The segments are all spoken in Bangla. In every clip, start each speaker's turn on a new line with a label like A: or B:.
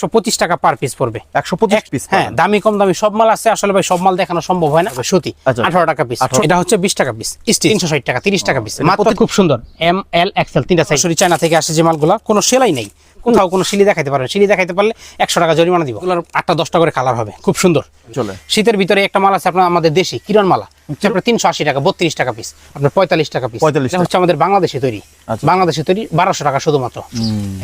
A: একশো পঁচিশ টাকা পার পিস পড়বে।
B: একশো পঁচিশ পিস
A: হ্যাঁ দামি কম দামি সব মাল আছে আসলে ভাই সব মাল দেখানো সম্ভব হয় না। সুতি
B: আচ্ছা।
A: আঠারো টাকা পিস এটা হচ্ছে বিশ টাকা পিস তিনশো ষাট টাকা তিরিশ টাকা পিস মাত্র খুব সুন্দর। এম এল এক্সেল তিনটা সাইজ চায়না থেকে আসে যে মালগুলা কোনো সেলাই নেই। কোথাও কোনো সিলি দেখাতে পারবেন সিলি দেখাতে পারলে একশো টাকা জরিমানা দিব। আটটা দশটা করে কালার হবে। খুব সুন্দর।
B: চলে।
A: শীতের ভিতরে একটা মাল আছে আপনার আমাদের দেশি কিরণ মালা আপনার তিনশো আশি টাকা বত্রিশ টাকা পিস আপনার পঁয়তাল্লিশ টাকা পিস
B: 45
A: এটা হচ্ছে আমাদের বাংলাদেশে তৈরি।
B: আচ্ছা।
A: বাংলাদেশে তৈরি বারোশো টাকা শুধুমাত্র।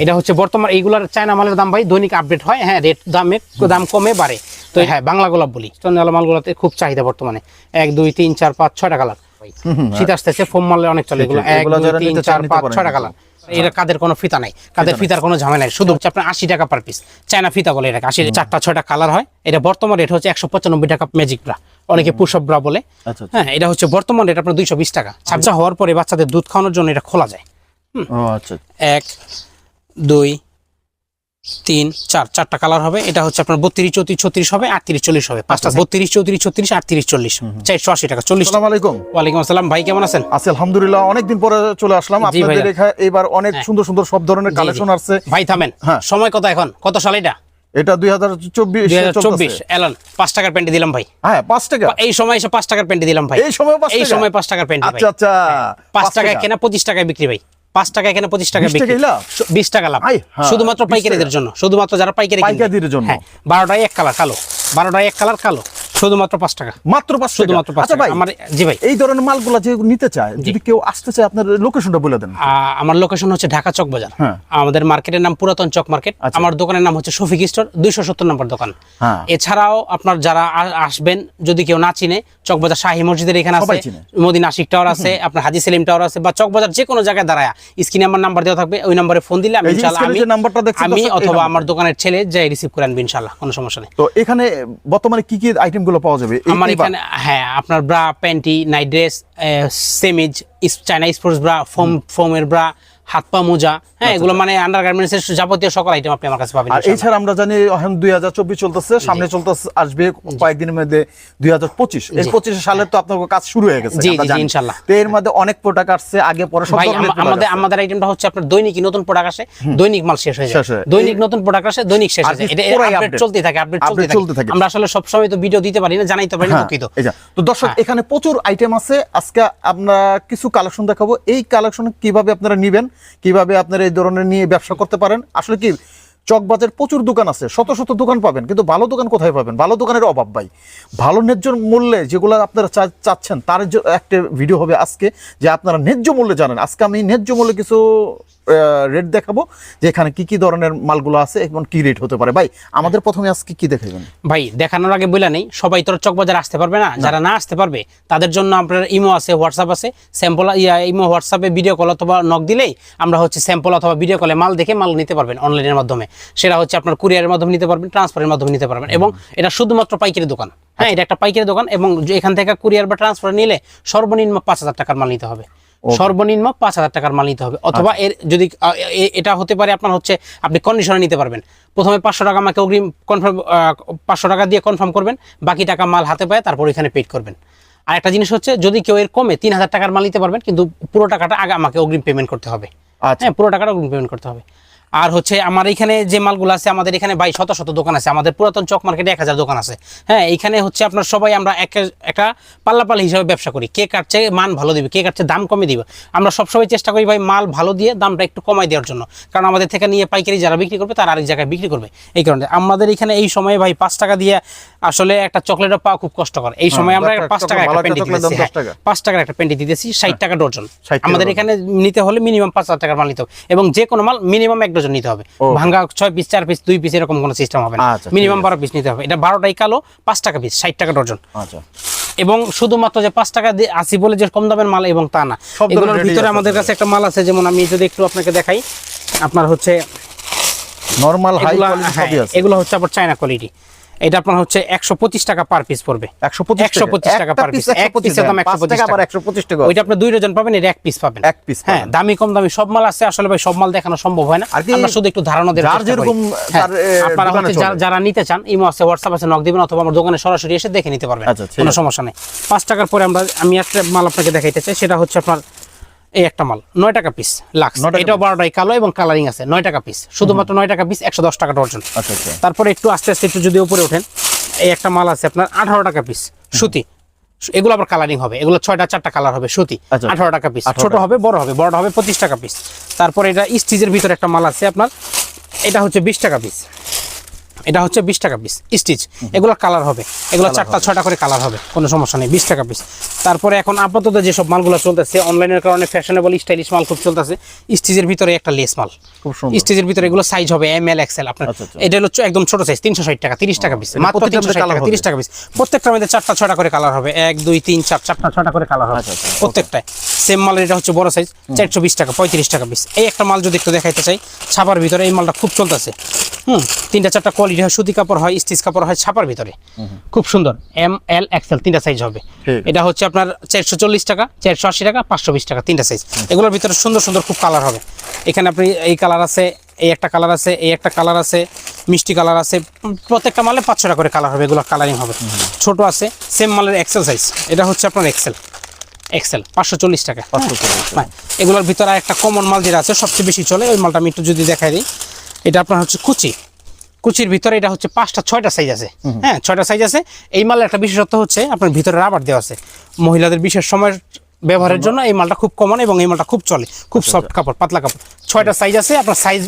A: এটা হচ্ছে বর্তমান এইগুলার চায়না মালের দাম ভাই দৈনিক আপডেট হয়। হ্যাঁ রেট দামে দাম কমে বাড়ে। তো হ্যাঁ বাংলা গোলাপ বলি। চন্দ্রালা মালগুলোতে খুব চাহিদা বর্তমানে। এক দুই তিন চার পাঁচ ছয়টা কালার শীত আসতেছে ফোম মালে অনেক চলে। এগুলো এক দুই তিন চার পাঁচ ছয়টা কালার এটা কাদের কোনো ফিতা নাই কাদের ফিতার কোনো ঝামেলা নাই। শুধু হচ্ছে আপনার আশি টাকা পার পিস চায়না ফিতা বলে এটাকে। আশি চারটা ছয়টা কালার হয়। এটা বর্তমান রেট হচ্ছে একশো পঁচানব্বই টাকা ম্যাজিক ব্রা অনেকে পুষপ ব্রা বলে।
B: আচ্ছা, আচ্ছা।
A: হ্যাঁ এটা হচ্ছে বর্তমান রেট আপনার দুইশো বিশ টাকা। ছাপচা হওয়ার পরে বাচ্চাদের দুধ খাওয়ানোর জন্য এটা খোলা যায়।
B: ও আচ্ছা।
A: এক দুই তিন চার চারটা কালার হবে। এটা হচ্ছে আপনার বত্রিশ চৌত্রিশ ছত্রিশ হবে আটত্রিশ চল্লিশ হবে। পাঁচটা বত্রিশ চৌত্রিশ ছত্রিশ আটত্রিশ চল্লিশ। চারশো আশি টাকা চল্লিশ।
B: আলাইকুম।
A: ওয়ালাইকুম আসসালাম। ভাই কেমন আছেন?
B: আছি আলহামদুলিল্লাহ অনেকদিন পরে চলে আসলাম। আপনাদের। এখানে এবার অনেক সুন্দর সুন্দর সব ধরনের কালেকশন। আসছে।
A: ভাই থামেন।
B: হ্যাঁ।
A: সময় কত এখন? কত সাল এটা?
B: এটা দুই হাজার চব্বিশ
A: দুই হাজার চব্বিশ। এলন পাঁচ টাকার প্যান্টি দিলাম ভাই।
B: হ্যাঁ পাঁচ টাকা।
A: এই সময় এসে পাঁচ টাকার প্যান্টি দিলাম ভাই।
B: এই সময়
A: এই সময় পাঁচ টাকার প্যান্টি
B: আচ্ছা আচ্ছা।
A: পাঁচ টাকায় কেনা পঁচিশ টাকায় বিক্রি ভাই। পাঁচ টাকা এখানে পঁচিশ টাকা
B: 20
A: বিক্রি
B: টাকাই লাভ?
A: শ- বিশ টাকা লাভ শুধুমাত্র পাইকারিদের জন্য শুধুমাত্র যারা পাইকারি।
B: পাইকারিদের জন্য।
A: হ্যাঁ বারোটায় এক কালার কালো বারোটায় এক কালার কালো শুধুমাত্র টাকা।
B: মাত্র
A: শুধুমাত্র
B: আচ্ছা
A: টাকা। আমার জি ভাই।
B: এই ধরনের মালগুলা যে নিতে চায় যদি কেউ আসতে চায় আপনার লোকেশনটা বলে দেন।
A: আমার লোকেশন হচ্ছে ঢাকা চক বাজার।
B: হ্যাঁ।
A: আমাদের মার্কেটের নাম পুরাতন চক মার্কেট
B: আচ্ছা।
A: আমার দোকানের নাম হচ্ছে শফিক স্টোর দুইশো সত্তর নম্বর দোকান।
B: হ্যাঁ।
A: এছাড়াও আপনার যারা আসবেন যদি কেউ না চিনে চকবাজার শাহী মসজিদের এখানে আছে।
B: চিনে।
A: আশিক টাওয়ার আছে আপনার হাজি সেলিম টাওয়ার আছে বা চকবাজার যে কোনো জায়গায় দাঁড়ায় স্ক্রিনে আমার নাম্বার দেওয়া থাকবে ওই নাম্বারে ফোন দিলে আমি আমি অথবা আমার দোকানের ছেলে যাই রিসিভ করে আনবে ইনশাআল্লাহ কোনো সমস্যা নেই।
B: তো এখানে বর্তমানে কি কি আইটেম গুলো পাওয়া যাবে।
A: আমার এখানে হ্যাঁ আপনার bra panty night dress chemise China sports bra foam ফোমের ব্রা হাত পা মোজা হ্যাঁ এগুলো মানে আন্ডার গার্মেন্টসের যাবতীয় সকল আইটেম আপনি আমার কাছে পাবেন
B: আর
A: ইনশাআল্লাহ।
B: এছাড়া আমরা জানি এখন দুই হাজার চব্বিশ চলতেছে সামনে চলতেছে আসবে কয়েকদিনের মধ্যে দুই হাজার পঁচিশ এই পঁচিশ সালের তো আপনার কাজ শুরু হয়ে গেছে
A: জি, জি। ইনশাল্লাহ।
B: তো এর মধ্যে অনেক প্রোডাক্ট আসছে আগে পরে সব
A: আমাদের আমাদের আইটেমটা হচ্ছে আপনার দৈনিক নতুন প্রোডাক্ট আসে দৈনিক মাল শেষ হয়ে যায়। দৈনিক নতুন প্রোডাক্ট আসে দৈনিক শেষ হয়ে যায় এটা আপডেট
B: update।
A: চলতে থাকে আপডেট চলতে
B: থাকে।
A: আমরা আসলে সব সময় তো ভিডিও দিতে পারি না জানাইতে পারি না
B: হ্যাঁ,
A: দুঃখিত
B: তো দর্শক
A: হ্যাঁ।
B: এখানে প্রচুর আইটেম আছে আজকে আমরা কিছু কালেকশন দেখাবো এই কালেকশন কীভাবে আপনারা নিবেন কীভাবে আপনারা এই ধরনের নিয়ে ব্যবসা করতে পারেন? আসলে কি চকবাজার প্রচুর দোকান আছে শত শত দোকান পাবেন কিন্তু ভালো দোকান কোথায় পাবেন? ভালো দোকানের অভাব ভাই। ভালো ন্যায্য মূল্যে যেগুলো আপনারা চা- চাচ্ছেন তার একটা ভিডিও হবে আজকে যে আপনারা ন্যায্য মূল্যে জানেন। আজকে আমি ন্যায্য মূল্যে কিছু রেট দেখাবো যে এখানে কি কি ধরনের মালগুলো আছে এবং কি রেট হতে পারে। ভাই আমাদের প্রথমে আজকে কি দেখাবেন
A: ভাই দেখানোর আগে বলে নেই সবাই তো চকবাজার আসতে পারবে না। যারা না আসতে পারবে তাদের জন্য আপনার ইমো আছে হোয়াটসঅ্যাপ আছে। স্যাম্পল ইয়া ইমো হোয়াটসঅ্যাপে ভিডিও কল অথবা নক দিলেই আমরা হচ্ছে স্যাম্পল অথবা ভিডিও কলে মাল দেখে মাল নিতে পারবেন অনলাইনের মাধ্যমে। সেটা হচ্ছে আপনার কুরিয়ারের মাধ্যমে নিতে পারবেন ট্রান্সফারের মাধ্যমে নিতে পারবেন এবং এটা শুধুমাত্র পাইকারি দোকান। হ্যাঁ এটা একটা পাইকারি দোকান এবং এখান থেকে কুরিয়ার বা ট্রান্সফার নিলে সর্বনিম্ন পাঁচ হাজার টাকার মাল নিতে হবে। সর্বনিম্ন পাঁচ হাজার টাকার মাল নিতে হবে। অথবা এর যদি এটা হতে পারে আপনার হচ্ছে আপনি কন্ডিশনে নিতে পারবেন। প্রথমে পাঁচশো টাকা আমাকে অগ্রিম কনফার্ম পাঁচশো টাকা দিয়ে কনফার্ম করবেন বাকি টাকা মাল হাতে পায় তারপর এখানে পেড করবেন। আর একটা জিনিস হচ্ছে যদি কেউ এর কমে তিন হাজার টাকার মাল নিতে পারবেন কিন্তু পুরো টাকাটা আগে আমাকে অগ্রিম পেমেন্ট করতে হবে।
B: আচ্ছা।
A: হ্যাঁ পুরো টাকাটা অগ্রিম পেমেন্ট করতে হবে। আর হচ্ছে আমার এখানে যে মালগুলো আছে, আমাদের এখানে ভাই শত শত দোকান আছে। আমাদের পুরাতন চক মার্কেটে এক হাজার দোকান আছে। হ্যাঁ এখানে হচ্ছে আপনার সবাই আমরা এক একটা পাল্লাপাল্লি হিসাবে ব্যবসা করি। কে কাটছে মান ভালো দিবে, কে কাটছে দাম কমে দিবে। আমরা সবসময় চেষ্টা করি ভাই মাল ভালো দিয়ে দামটা একটু কমাই দেওয়ার জন্য। কারণ আমাদের থেকে নিয়ে পাইকারি যারা বিক্রি করবে, তারা আরেক জায়গায় বিক্রি করবে। এই কারণে আমাদের এখানে এই সময়ে ভাই পাঁচ টাকা দিয়ে আসলে একটা চকলেটও পাওয়া খুব কষ্টকর। এই সময় আমরা পাঁচ টাকা একটা পেন্টি দিতেছি।
B: 10 টাকা।
A: হ্যাঁ, পাঁচ টাকার একটা পেন্টি দিতেছি ষাট টাকা ডজন। আমাদের এখানে নিতে হলে মিনিমাম পাঁচ হাজার টাকার মাল নিতে হবে। এবং যে কোনো মাল মিনিমাম এক ডজন নিতে হবে। ভাঙ্গা ছয় পিস চার পিস দুই পিস এরকম কোনো সিস্টেম হবে না।
B: আচ্ছা,
A: মিনিমাম বারো পিস নিতে হবে। এটা বারোটাই কালো পাঁচ টাকা পিস ষাট টাকা ডজন।
B: আচ্ছা।
A: এবং শুধুমাত্র যে পাঁচ টাকা দিয়ে আসি বলে যে কম দামের মাল এবং তা না
B: সব ধরনের
A: এগুলোর ভিতরে আমাদের কাছে একটা মাল আছে যেমন আমি যদি একটু আপনাকে দেখাই আপনার হচ্ছে
B: নরমাল হাই কোয়ালিটি
A: হ্যাঁ, এগুলো হচ্ছে আবার চায়না কোয়ালিটি এটা আপনার হচ্ছে একশো পঁচিশ টাকা পার পিস পড়বে।
B: 125
A: একশো পঁচিশ টাকা পার পিস এক পিসের দাম
B: টাকা,
A: একশো পঁচিশ
B: টাকা আবার
A: টাকা
B: 125 টাকা।
A: ওইটা আপনি দুই ডজন পাবেন এটা এক পিস পাবেন।
B: এক piece
A: হ্যাঁ দামি কম দামি সব মাল আছে আসলে ভাই সব মাল দেখানো সম্ভব হয় না। আমরা শুধু একটু ধারণা
B: যেরকম
A: হ্যাঁ, আপনারা হচ্ছে যারা- নিতে চান ইমো আছে হোয়াটসঅ্যাপ আছে নক দিবেন অথবা আমার দোকানে সরাসরি এসে দেখে নিতে পারবেন।
B: আচ্ছা,
A: কোনো সমস্যা নেই। পাঁচ টাকার পরে আমরা আমি একটা মাল আপনাকে দেখাইতে চাই সেটা হচ্ছে আপনার এই একটা মাল নয় টাকা পিস লাক্স এটাও বারোটাই কালো এবং কালারিং আছে নয় টাকা পিস শুধুমাত্র নয় টাকা পিস একশো দশ টাকা ডর্জন
B: আচ্ছা আচ্ছা।
A: তারপরে একটু আস্তে আস্তে একটু যদি উপরে ওঠেন এই একটা মাল আছে আপনার আঠারো টাকা পিস সুতি। এগুলো আবার কালারিং হবে এগুলো ছয়টা চারটা কালার হবে সুতি।
B: আচ্ছা।
A: আঠারো টাকা পিস
B: 18
A: ছোট হবে বড় হবে বড় হবে পঁচিশ টাকা পিস তারপরে এটা স্টিজের ভিতরে একটা মাল আছে আপনার এটা হচ্ছে বিশ টাকা পিস এটা হচ্ছে বিশ টাকা পিস স্টিচ এগুলো কালার হবে। এগুলো চারটা ছয়টা করে কালার হবে কোনো সমস্যা নেই বিশ টাকা পিস তারপরে এখন আপাতত যেসব মালগুলো চলতেছে অনলাইনের কারণে ফ্যাশনেবল স্টাইলিশ মাল খুব চলতেছে স্টিচের ভিতরে একটা লেস মাল। স্টেজের ভিতরে এগুলো সাইজ হবে এম এল এক্সেল আপনার
B: আচ্ছা, আচ্ছা।
A: এটা হলো চ- একদম ছোট সাইজ তিনশো ষাট টাকা তিরিশ টাকা পিস মাত্র তিনশো টাকা তিরিশ টাকা পিস প্রত্যেকটার মধ্যে চারটা ছটা করে কালার হবে। এক দুই তিন চার চারটা ছটা করে কালার হবে
B: আচ্ছা,
A: প্রত্যেকটায়। সেম মালের এটা হচ্ছে বড় সাইজ চারশো বিশ টাকা পঁয়ত্রিশ টাকা পিস এই একটা মাল যদি একটু দেখাইতে চাই ছাপার ভিতরে এই মালটা খুব চলতেছে। হুম তিনটা চারটা কোয়ালিটি হয় সুতি কাপড় হয় স্টিচ কাপড় হয় ছাপার ভিতরে। খুব সুন্দর এম এল এক্সেল তিনটা সাইজ হবে। এটা হচ্ছে আপনার চারশো চল্লিশ টাকা চারশো আশি টাকা পাঁচশো বিশ টাকা তিনটা সাইজ এগুলোর ভিতরে সুন্দর সুন্দর খুব কালার হবে। এখানে আপনি এই কালার আছে এই একটা কালার আছে এই একটা কালার আছে মিষ্টি কালার আছে প্রত্যেকটা মালে পাঁচশো টাকা করে কালার হবে এগুলো কালারিং হবে। ছোট আছে সেম মালের এক্সেল সাইজ এটা হচ্ছে আপনার এক্সেল এক্সেল
B: পাঁচশো চল্লিশ টাকা।
A: হ্যাঁ, এগুলোর ভিতরে একটা কমন মাল যেটা আছে সবচেয়ে বেশি চলে ওই মালটা আমি একটু যদি দেখাই দিই। এটা আপনার হচ্ছে কুচি। কুচির ভিতরে এটা হচ্ছে পাঁচটা ছয়টা সাইজ আছে। হ্যাঁ ছয়টা সাইজ আছে। এই মালের একটা বিশেষত্ব হচ্ছে আপনার ভিতরে রাবার দেওয়া আছে। মহিলাদের বিশেষ সময়ের ব্যবহারের জন্য এই মালটা খুব কমন এবং এই মালটা খুব চলে খুব সফট কাপড় পাতলা কাপড়। ছয়টা সাইজ আছে আপনার সাইজ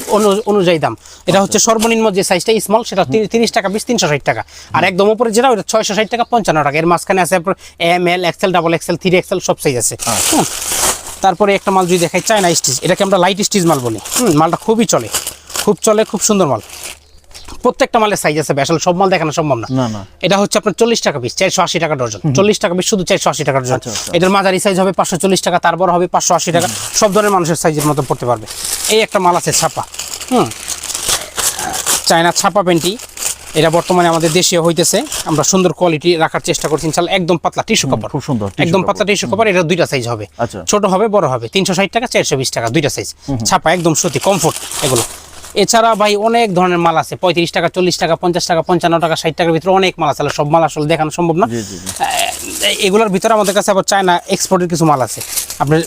A: অনুযায়ী দাম। এটা হচ্ছে সর্বনিম্ন যে সাইজটা স্মল সেটা তিরিশ টাকা বিশ তিনশো ষাট টাকা। আর একদম উপরে যেটা ওটা ছয়শো ষাট টাকা পঞ্চান্ন টাকা। এর মাঝখানে আছে আপনার M L XL double XL three XL সব সাইজ আছে। তারপরে একটা মাল যদি দেখাই চায়না স্টিচ এটাকে আমরা লাইট স্টিচ মাল বলি। হুম মালটা খুবই চলে। খুব চলে খুব সুন্দর মাল। প্রত্যেকটা মালের সাইজ আছে আসলে সব মাল দেখানো সম্ভব না। এটা হচ্ছে আপনার চল্লিশ টাকা পিস চারশো আশি টাকা ডজন। চল্লিশ টাকা পিস শুধু চারশো আশি টাকা ডজন।
B: আচ্ছা, আচ্ছা।
A: এটার মাঝারি সাইজ হবে পাঁচশো চল্লিশ টাকা তার বড় হবে পাঁচশো আশি টাকা। সব ধরনের মানুষের সাইজের মতো পড়তে পারবে। এই একটা মাল আছে ছাপা হুম। চায়না ছাপা প্যান্টি এটা বর্তমানে আমাদের দেশীয় হইতেছে। আমরা সুন্দর কোয়ালিটি রাখার চেষ্টা করছি ইনশাল্লাহ একদম পাতলা টিস্যু কাপড়।
B: খুব সুন্দর,
A: একদম পাতলা টিস্যু কাপড় এটা দুইটা সাইজ হবে।
B: আচ্ছা।
A: ছোট হবে বড় হবে তিনশো ষাট টাকা চারশো বিশ টাকা দুইটা সাইজ ছাপা একদম সত্যি কমফোর্ট এগুলো। এছাড়া ভাই অনেক ধরনের মাল আছে পঁয়ত্রিশ টাকা চল্লিশ টাকা পঞ্চাশ টাকা পঞ্চান্ন টাকা ষাট টাকার ভিতরে অনেক মাল আছে। সব মাল আসলে দেখানো সম্ভব না। এগুলোর ভিতরে আমাদের কাছে আবার চায়না এক্সপোর্টের কিছু মাল আছে। আপনার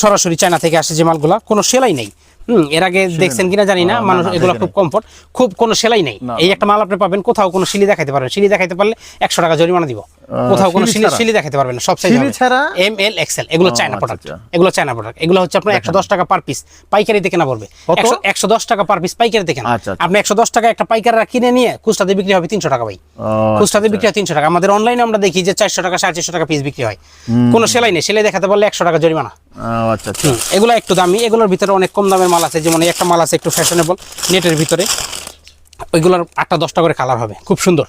A: সরাসরি চায়না থেকে আসে যে মালগুলা কোনো সেলাই নেই। হুম এর আগে দেখছেন কিনা জানি না মানুষ এগুলো খুব কমফোর্ট খুব কোনো সেলাই নেই। এই একটা মাল আপনি পাবেন কোথাও কোনো সিলি দেখাতে পারবেন সিলি দেখাইতে পারলে একশো টাকা জরিমানা দিব। কোথাও কোনো
B: সিলি
A: সিলি দেখাইতে পারবেন না সব সাইজ
B: সিলি ছাড়া?
A: এম এল এক্সেল এগুলো চায়না
B: আচ্ছা,
A: প্রোডাক্ট
B: আচ্ছা।
A: এগুলো চায়না প্রোডাক্ট এগুলো হচ্ছে আপনার একশো দশ টাকা পার পিস পাইকারিতে কেনা পড়বে
B: কত?
A: একশো একশো দশ টাকা পার পিস পাইকারিতে কেনা
B: আচ্ছা, আচ্ছা।
A: আপনি একশো দশ টাকা একটা পাইকাররা কিনে নিয়ে খুচরাতে বিক্রি হবে তিনশো টাকা ভাই। খুচরাতে বিক্রি হয় তিনশো টাকা। আমাদের অনলাইনে আমরা দেখি যে চারশো টাকা সাড়ে চারশো টাকা পিস বিক্রি হয়। কোনো সেলাই নেই। সেলাই দেখাতে পারলে একশো টাকা জরিমানা।
B: আচ্ছা আচ্ছা।
A: এগুলো একটু দামি। এগুলোর ভিতরে অনেক কম দামের মাল আছে। যেমন একটা মাল আছে একটু ফ্যাশনেবল নেটের ভিতরে। ওইগুলোর আটটা দশটা করে কালার হবে। খুব সুন্দর।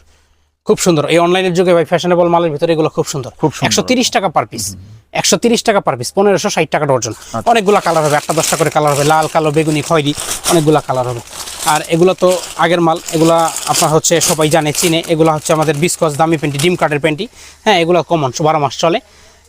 A: খুব সুন্দর। এই অনলাইনের যুগে ভাই ফ্যাশনেবল মালের ভিতরে এগুলো খুব সুন্দর।
B: খুব
A: একশো তিরিশ টাকা পার পিস একশো তিরিশ টাকা পার পিস পনেরোশো ষাট টাকা ডর্জন
B: অনেকগুলো
A: অনেকগুলা কালার হবে। একটা দশটা করে কালার হবে। লাল কালো বেগুনি খয়রি অনেকগুলো কালার হবে। আর এগুলো তো আগের মাল। এগুলো আপনার হচ্ছে সবাই জানে চিনে। এগুলো হচ্ছে আমাদের বিস্কস দামি প্যান্টি ডিম কাটের প্যান্টি। হ্যাঁ এগুলো কমন বারো মাস চলে।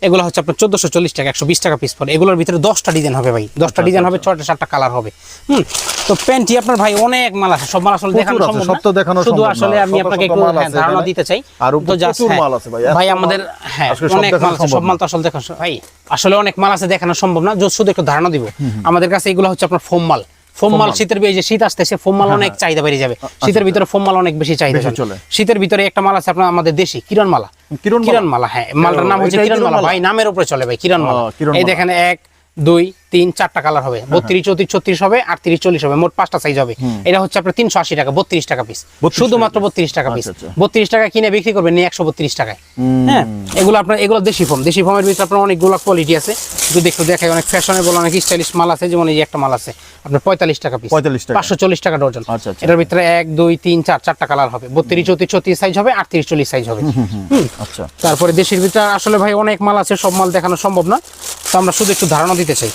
A: এগুলো হচ্ছে আপনার চোদ্দোশো চল্লিশ টাকা একশো বিশ টাকা পিস পড়ে। এগুলোর ভিতরে দশটা ডিজাইন হবে ভাই। দশটা ডিজাইন হবে ছয়টা সাতটা কালার হবে। হুম তো প্যান্টি আপনার ভাই অনেক মাল আছে সব মাল আসলে দেখানো সম্ভব
B: সব তো দেখানো
A: শুধু আসলে আমি আপনাকে একটু হ্যাঁ, ধারণা দিতে চাই।
B: আর
A: তো
B: প্রচুর
A: হ্যাঁ,
B: মাল আছে ভাই,
A: ভাই আমাদের হ্যাঁ অনেক মাল আছে সব মাল তো আসলে দেখানো ভাই আসলে অনেক মাল আছে দেখানো সম্ভব না just শুধু একটু ধারণা দিব। আমাদের কাছে এগুলো হচ্ছে আপনার ফোম মাল। ফোম মাল শীতের এই যে শীত আসতেছে ফোম মাল অনেক চাহিদা বেড়ে যাবে শীতের ভিতরে ফোম মাল অনেক বেশি চাহিদা
B: চলে।
A: শীতের ভিতরে একটা মাল আছে আপনার আমাদের দেশি কিরণ মালা
B: কিরণ মালা?
A: হ্যাঁ মালটার নাম হচ্ছে কিরণ মালা? ভাই নামের উপরে চলে ভাই কিরণ মালা এই। দেখেন এক দুই তিন চারটা কালার হবে। বত্রিশ চৌত্রিশ ছত্রিশ হবে আটত্রিশ চল্লিশ হবে মোট পাঁচটা সাইজ হবে। এটা হচ্ছে আপনার তিনশো আশি টাকা বত্রিশ টাকা পিস শুধুমাত্র বত্রিশ টাকা পিস
B: আচ্ছা, আচ্ছা।
A: বত্রিশ টাকা কিনে বিক্রি করবেন নিয়ে একশো বত্রিশ টাকায়। হ্যাঁ এগুলো আপনার এগুলো দেশি ফোম দেশি ফোমের ভিতরে আপনার অনেকগুলো কোয়ালিটি আছে। যদি একটু দেখাই অনেক ফ্যাশনেবল অনেক স্টাইলিশ মাল আছে যেমন এই একটা মাল আছে আপনার পঁয়তাল্লিশ টাকা পিস
B: 45 টাকা।
A: পাঁচশো চল্লিশ টাকা ডজন
B: আচ্ছা।
A: এটার ভিতরে এক দুই তিন চার চারটা কালার হবে। বত্রিশ চৌত্রিশ ছত্রিশ সাইজ হবে আটত্রিশ চল্লিশ সাইজ হবে।
B: আচ্ছা।
A: তারপরে দেশের ভিতরে আসলে ভাই অনেক মাল আছে সব মাল দেখানো সম্ভব না। তো আমরা শুধু একটু ধারণা দিতে চাই।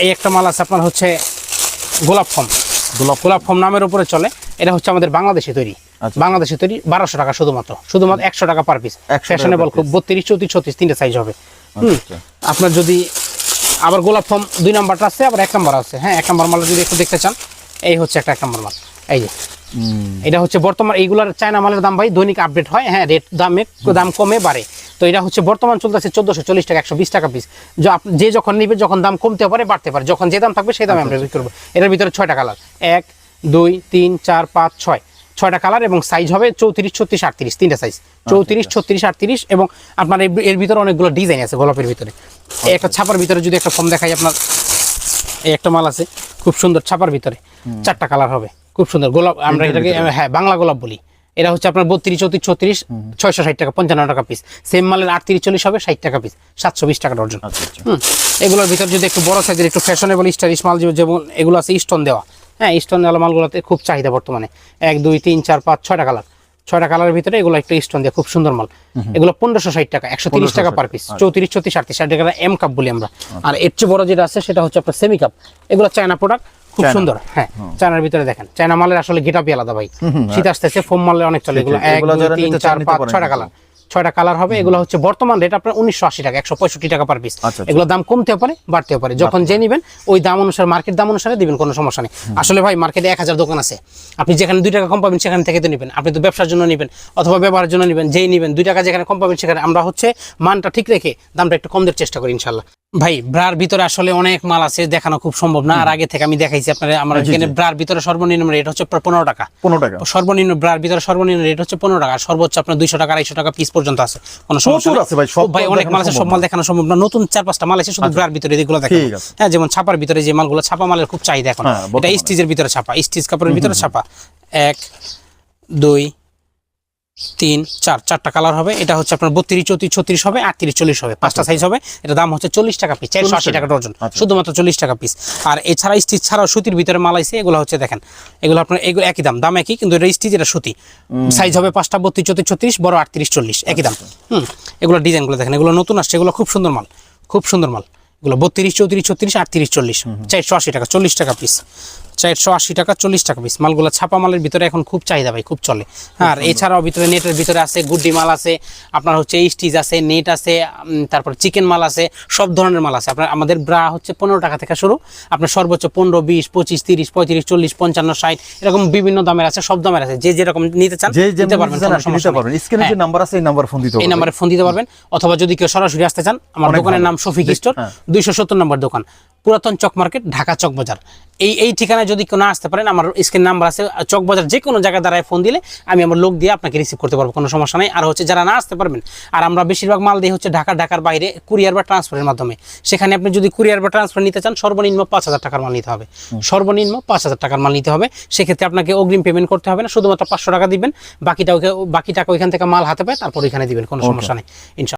A: এই একটা মাল আছে আপনার হচ্ছে গোলাপ ফর্ম।
B: গোলাপ
A: গোলাপ ফর্ম নামের উপরে চলে। এটা হচ্ছে আমাদের বাংলাদেশে তৈরি।
B: আচ্ছা।
A: বাংলাদেশে তৈরি বারোশো টাকা শুধুমাত্র। শুধুমাত্র একশো টাকা পার পিস ফ্যাশনেবল খুব। বত্রিশ চৌত্রিশ ছত্রিশ তিনটে সাইজ হবে। হুম।
B: আচ্ছা।
A: আপনার যদি আবার গোলাপ ফর্ম দুই নাম্বারটা আছে আবার এক নাম্বার আছে। হ্যাঁ এক নাম্বার মাল যদি একটু দেখতে চান এই হচ্ছে একটা এক নাম্বার মাল। এই যে। এটা হচ্ছে বর্তমান এইগুলোর চায়না মালের দাম ভাই দৈনিক আপডেট হয়। হ্যাঁ রেট দামে দাম কমে বাড়ে। তো এটা হচ্ছে বর্তমান চলতেছে চোদ্দশো চল্লিশ টাকা একশো বিশ টাকা পিস যে যখন নিবে যখন দাম কমতে পারে বাড়তে পারে। যখন যে দাম থাকবে সেই দামে আমরা বিক্রি করব। এটার ভিতরে ছয়টা কালার এক দুই তিন চার পাঁচ ছয়। ছয়টা কালার এবং সাইজ হবে চৌত্রিশ ছত্রিশ আটত্রিশ তিনটা সাইজ চৌত্রিশ ছত্রিশ আটত্রিশ এবং আপনার এর- ভিতরে অনেকগুলো ডিজাইন আছে গোলাপের ভিতরে। এই একটা ছাপার ভিতরে যদি একটা ফর্ম দেখাই আপনার এই একটা মাল আছে খুব সুন্দর ছাপার ভিতরে। চারটা কালার হবে। খুব সুন্দর গোলাপ আমরা এটাকে হ্যাঁ বাংলা গোলাপ বলি। এটা হচ্ছে আপনার বত্রিশ চৌত্রিশ ছত্রিশ ছয়শো ষাট টাকা পঞ্চান্ন টাকা পিস সেম মালের আটত্রিশ চল্লিশ হবে ষাট টাকা পিস সাতশো বিশ টাকা ডর্জন
B: আচ্ছা আচ্ছা।
A: এগুলোর ভিতর যদি একটু বড় সাইজের একটু ফ্যাশনেবল স্টাইলিশ মাল যেমন এগুলো আছে স্টোন দেওয়া। হ্যাঁ স্টোন দেওয়া মালগুলোতে খুব চাহিদা বর্তমানে। এক দুই তিন চার পাঁচ ছয়টা কালার ছয়টা কালারের ভিতরে এগুলো একটু স্টোন দেওয়া খুব সুন্দর মাল। এগুলো পনেরোশো ষাট টাকা একশো তিরিশ টাকা পার পিস চৌত্রিশ চৌত্রিশ আটত্রিশ ষাট টাকা এম কাপ বলি আমরা। আর এর চেয়ে বড় যেটা আছে সেটা হচ্ছে আপনার সেমি কাপ এগুলো চায়না প্রোডাক্ট খুব সুন্দর হ্যাঁ চায়নার ভিতরে দেখেন। চায়না মালের আসলে গেটাপই আলাদা ভাই। শীত আসতেছে ফোম মালের অনেক চলে। এগুলো এক দুই তিন চার পাঁচ ছয়টা কালার। ছয়টা কালার হবে এগুলো হচ্ছে বর্তমান রেট আপনার উনিশশো আশি টাকা একশো পঁয়ষট্টি টাকা পার পিস
B: আচ্ছা, আচ্ছা।
A: এগুলো দাম কমতেও পারে বাড়তেও পারে। যখন যে নেবেন ওই দাম অনুসারে মার্কেট দাম অনুসারে দিবেন কোনো সমস্যা নেই। আসলে ভাই মার্কেটে এক হাজার দোকান আছে। আপনি যেখানে দুই টাকা কম পাবেন সেখান থেকে তো নেবেন। আপনি তো ব্যবসার জন্য নেবেন অথবা ব্যবহারের জন্য নেবেন যেই নেবেন। দুই টাকা যেখানে কম পাবেন সেখানে আমরা হচ্ছে মানটা ঠিক রেখে দামটা একটু কম দেওয়ার চেষ্টা করি ইনশাল্লাহ ভাই ব্রার ভিতরে আসলে অনেক মাল আছে দেখানো খুব সম্ভব না। আর আগে থেকে আমি দেখাইছি আপনার আমার এখানে ব্রার ভিতরে সর্বনিম্ন রেট হচ্ছে পনেরো টাকা।
B: পনেরো টাকা।
A: সর্বনিম্ন ব্রার ভিতরে সর্বনিম্ন রেট হচ্ছে পনেরো টাকা সর্বোচ্চ আপনার দুইশো টাকা আড়াইশো টাকা পিস পর্যন্ত আছে। কোনো সমস্যা
B: আছে ভাই, সব
A: ভাই অনেক মাল আছে সব মাল দেখানো সম্ভব না। নতুন চার পাঁচটা মাল আছে শুধু ব্রার ভিতরে এগুলো
B: আছে।
A: হ্যাঁ যেমন ছাপার ভিতরে যে মালগুলো ছাপা মালের খুব চাহিদা এখন।
B: হ্যাঁ,
A: এটা। স্টিচের ভিতরে ছাপা স্টিচ কাপড়ের ভিতরে ছাপা। এক দুই তিন চার চারটা কালার হবে। এটা হচ্ছে আপনার বত্রিশ চৌত্রিশ ছত্রিশ হবে আটত্রিশ চল্লিশ হবে। পাঁচটা সাইজ হবে। এটা দাম হচ্ছে চল্লিশ টাকা পিস চারশো আশি টাকা ডজন।
B: আচ্ছা।
A: শুধুমাত্র চল্লিশ টাকা পিস আর এছাড়া স্টিচ ছাড়াও সুতির ভিতরে মাল আছে এগুলো হচ্ছে দেখেন এগুলো আপনার এগুলো একই দাম দাম একই কিন্তু এটা স্টিচ এটা সুতি। সাইজ হবে পাঁচটা বত্রিশ চৌত্রিশ ছত্রিশ বড় আটত্রিশ চল্লিশ একই দাম। হুম এগুলো ডিজাইনগুলো দেখেন এগুলো নতুন আসছে এগুলো খুব সুন্দর মাল খুব সুন্দর মাল। এগুলো বত্রিশ চৌত্রিশ ছত্রিশ আটত্রিশ চল্লিশ চারশো আশি টাকা চল্লিশ টাকা পিস চারশো আশি টাকা চল্লিশ টাকা পিস মালগুলো ছাপা মালের ভিতরে এখন খুব চাহিদা ভাই খুব চলে। আর এছাড়াও ভিতরে নেটের ভিতরে আছে গুড্ডি মাল আছে আপনার হচ্ছে স্টিচ আছে নেট আছে তারপর চিকেন মাল আছে সব ধরনের মাল আছে। আপনার আমাদের ব্রা হচ্ছে পনেরো টাকা থেকে শুরু। আপনার সর্বোচ্চ পনেরো বিশ পঁচিশ তিরিশ পঁয়ত্রিশ চল্লিশ পঞ্চান্ন ষাট এরকম বিভিন্ন দামের আছে সব দামের আছে। যে যেরকম নিতে চান নিতে পারবেন
B: স্ক্রিনে যে
A: হ্যাঁ।
B: নাম্বার আছে এই নাম্বার ফোন দিতে
A: এই নাম্বারে ফোন দিতে পারবেন। অথবা যদি কেউ সরাসরি আসতে চান আমার দোকানের নাম শফিক স্টোর
B: হ্যাঁ।
A: দুইশো সত্তর নম্বর দোকান। পুরাতন চক মার্কেট ঢাকা চক বাজার এই এই ঠিকানায় যদি কেউ না আসতে পারেন আমার স্ক্রিন নাম্বার আছে চক বাজার যে কোনো জায়গায় দাঁড়ায় ফোন দিলে আমি আমার লোক দিয়ে আপনাকে রিসিভ করতে পারব কোনো সমস্যা নেই। আর হচ্ছে যারা না আসতে পারবেন আর আমরা বেশিরভাগ মাল দিই হচ্ছে ঢাকা ঢাকার বাইরে কুরিয়ার বা ট্রান্সফারের মাধ্যমে। সেখানে আপনি যদি কুরিয়ার বা ট্রান্সফার নিতে চান সর্বনিম্ন পাঁচ হাজার টাকার মাল নিতে হবে। সর্বনিম্ন পাঁচ হাজার টাকার মাল নিতে হবে। সেক্ষেত্রে আপনাকে অগ্রিম পেমেন্ট করতে হবে না শুধুমাত্র পাঁচশো টাকা দিবেন বাকিটা ওকে বাকি টাকা ওইখান থেকে মাল হাতে পায় তারপর ওইখানে দিবেন কোনো সমস্যা নেই ইনশাল্লাহ।